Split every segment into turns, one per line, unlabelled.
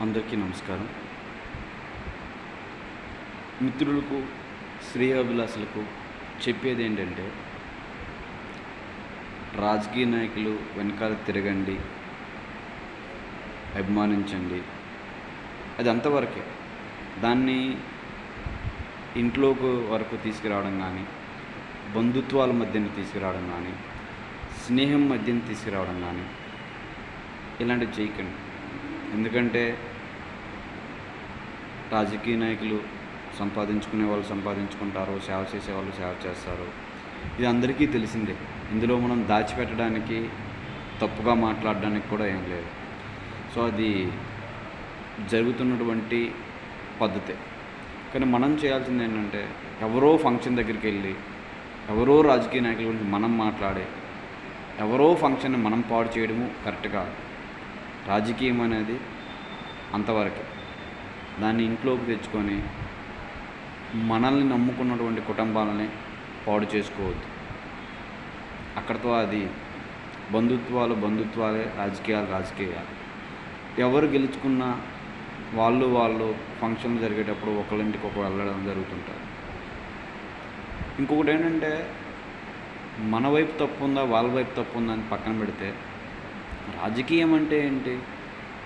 అందరికీ నమస్కారం. మిత్రులకు శ్రేయాభిలాసులకు చెప్పేది ఏంటంటే రాజకీయ నాయకులు వెనకాల తిరగండి అభిమానించండి. అది అంతవరకే. దాన్ని ఇంట్లోకి వరకు తీసుకురావడం కానీ బంధుత్వాల మధ్యన తీసుకురావడం కానీ స్నేహం మధ్యన తీసుకురావడం కానీ ఇలాంటివి చేయకండి. ఎందుకంటే రాజకీయ నాయకులు సంపాదించుకునే వాళ్ళు సంపాదించుకుంటారు సేవ చేసే వాళ్ళు సేవ చేస్తారు. ఇది అందరికీ తెలిసిందే. ఇందులో మనం దాచిపెట్టడానికి తప్పుగా మాట్లాడడానికి కూడా ఏం లేదు. సో అది జరుగుతున్నటువంటి పద్ధతే. కానీ మనం చేయాల్సింది ఏంటంటే ఎవరో ఫంక్షన్ దగ్గరికి వెళ్ళి ఎవరో రాజకీయ నాయకుల గురించి మనం మాట్లాడే ఎవరో ఫంక్షన్ని మనం పాడు చేయడము కరెక్ట్ కాదు. రాజకీయం అనేది అంతవరకే. దాన్ని ఇంట్లోకి తెచ్చుకొని మనల్ని నమ్ముకున్నటువంటి కుటుంబాలని పాడు చేసుకోవద్దు. అక్కడితో అది బంధుత్వాలు బంధుత్వాలే రాజకీయాలు రాజకీయాలు. ఎవరు గెలుచుకున్నా వాళ్ళు వాళ్ళు ఫంక్షన్లు జరిగేటప్పుడు ఒకళ్ళింటికి ఒకరు వెళ్ళడం జరుగుతుంటారు ఇంకొకటి ఏంటంటే మన వైపు తప్పు ఉందా వాళ్ళ వైపు తప్పు ఉందా అని పక్కన పెడితే రాజకీయం అంటే ఏంటి?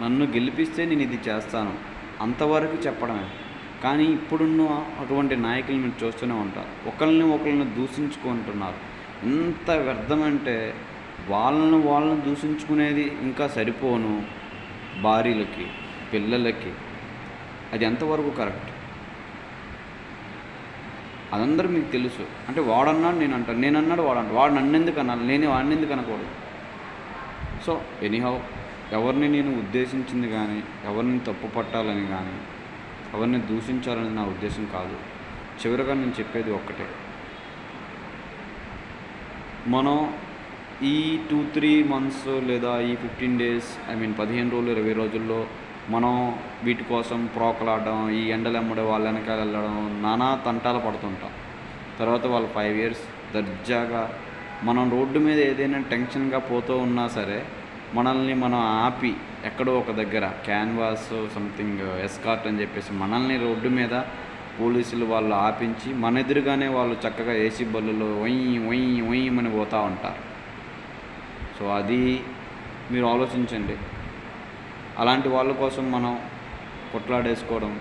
నన్ను గెలిపిస్తే నేను ఇది చేస్తాను. అంతవరకు చెప్పడమే. కానీ ఇప్పుడున్న అటువంటి నాయకులు మీరు చూస్తూనే ఉంటారు. ఒకరిని ఒకరిని దూషించుకుంటున్నారు ఎంత వ్యర్థమంటే వాళ్ళని వాళ్ళని దూషించుకునేది ఇంకా సరిపోను భార్యలకి పిల్లలకి. అది ఎంతవరకు కరెక్ట్? అదందరూ మీకు తెలుసు. అంటే వాడన్నాడు నేను అంటాను నేను అన్నాడు వాడు అంటాడు వాడు నన్ను ఎందుకు అనాలి? నేను వాడిని ఎందుకు అనకూడదు? సో ఎనీహౌ ఎవరిని నేను ఉద్దేశించింది కానీ ఎవరిని తప్పు పట్టాలని కానీ ఎవరిని దూషించాలని నా ఉద్దేశం కాదు. చివరిగా నేను చెప్పేది ఒక్కటే. మనం ఈ టూ త్రీ మంత్స్ లేదా ఈ ఫిఫ్టీన్ డేస్ ఐ మీన్ పదిహేను రోజులు ఇరవై రోజుల్లో మనం వీటి కోసం ప్రోకలాడడం ఈ ఎండలు ఎమ్మడే వాళ్ళ వెనకాల వెళ్ళడం నానా తంటాలు పడుతుంటాం. తర్వాత వాళ్ళు ఫైవ్ ఇయర్స్ దర్జాగా మనం రోడ్డు మీద ఏదైనా టెన్షన్గా పోతూ ఉన్నా సరే మనల్ని మనం ఆపి ఎక్కడో ఒక దగ్గర క్యాన్వాస్ సంథింగ్ ఎస్కార్ట్ అని చెప్పేసి మనల్ని రోడ్డు మీద పోలీసులు వాళ్ళు ఆపించి మన ఎదురుగానే వాళ్ళు చక్కగా ఏసీ బల్లులో వయ్యి వయ్యి ఒయ్యమని పోతూ ఉంటారు. సో అది మీరు ఆలోచించండి. అలాంటి వాళ్ళ కోసం మనం కొట్లాడేసుకోవడం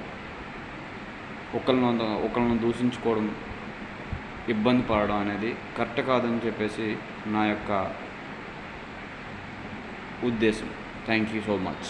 ఒకరిని ఒకరిని దూషించుకోవడం ఇబ్బంది పడడం అనేది కరెక్ట్ కాదని చెప్పేసి నా యొక్క ఉద్దేశం. Thank you so much